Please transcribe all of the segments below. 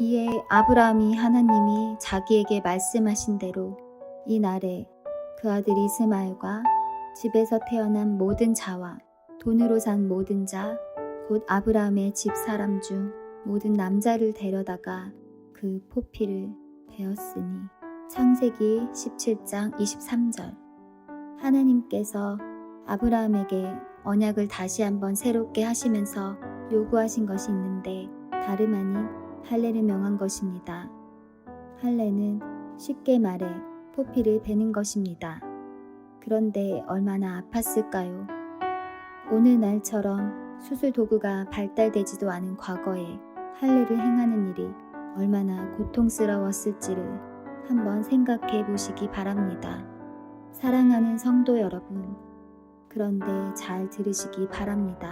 이에 아브라함이 하나님이 자기에게 말씀하신 대로 이 날에 그 아들 이스마엘과 집에서 태어난 모든 자와 돈으로 산 모든 자, 곧 아브라함의 집 사람 중 모든 남자를 데려다가 그 포피를 베었으니. 창세기 17장 23절. 하나님께서 아브라함에게 언약을 다시 한번 새롭게 하시면서 요구하신 것이 있는데 다름 아닌 할례를 명한 것입니다. 할례는 쉽게 말해 포피를 베는 것입니다. 그런데 얼마나 아팠을까요? 오늘날처럼 수술 도구가 발달되지도 않은 과거에 할례를 행하는 일이 얼마나 고통스러웠을지를 한번 생각해 보시기 바랍니다. 사랑하는 성도 여러분, 그런데 잘 들으시기 바랍니다.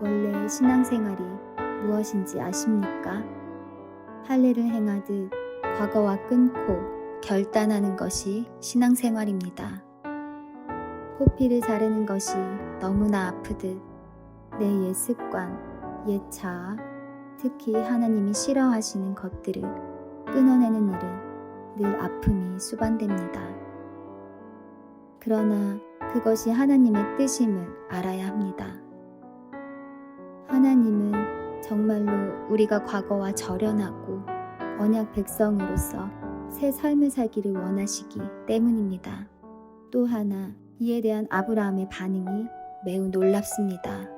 원래 신앙생활이 무엇인지 아십니까? 할례를 행하듯 과거와 끊고 결단하는 것이 신앙생활입니다. 포피를 자르는 것이 너무나 아프듯 내 옛 습관, 옛 자아, 특히 하나님이 싫어하시는 것들을 끊어내는 일은 늘 아픔이 수반됩니다. 그러나 그것이 하나님의 뜻임을 알아야 합니다. 하나님은 정말로 우리가 과거와 절연하고 언약 백성으로서 새 삶을 살기를 원하시기 때문입니다. 또 하나 이에 대한 아브라함의 반응이 매우 놀랍습니다.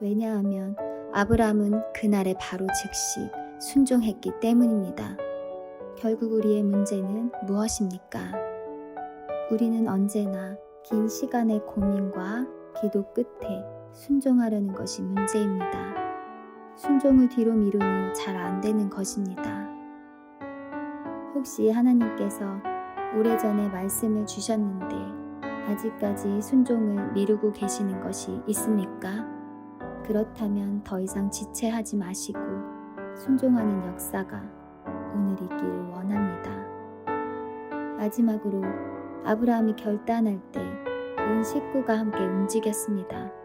왜냐하면 아브라함은 그날에 바로 즉시 순종했기 때문입니다. 결국 우리의 문제는 무엇입니까? 우리는 언제나 긴 시간의 고민과 기도 끝에 순종하려는 것이 문제입니다. 순종을 뒤로 미루니 잘 안 되는 것입니다. 혹시 하나님께서 오래전에 말씀을 주셨는데 아직까지 순종을 미루고 계시는 것이 있습니까? 그렇다면 더 이상 지체하지 마시고 순종하는 역사가 오늘 있기를 원합니다. 마지막으로 아브라함이 결단할 때 온 식구가 함께 움직였습니다.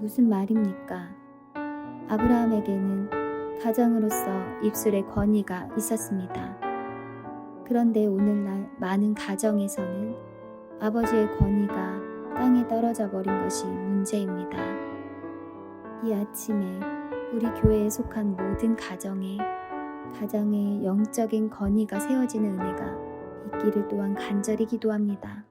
무슨 말입니까? 아브라함에게는 가정으로서 입술의 권위가 있었습니다. 그런데 오늘날 많은 가정에서는 아버지의 권위가 땅에 떨어져 버린 것이 문제입니다. 이 아침에 우리 교회에 속한 모든 가정에 가정의 영적인 권위가 세워지는 은혜가 있기를 또한 간절히 기도합니다.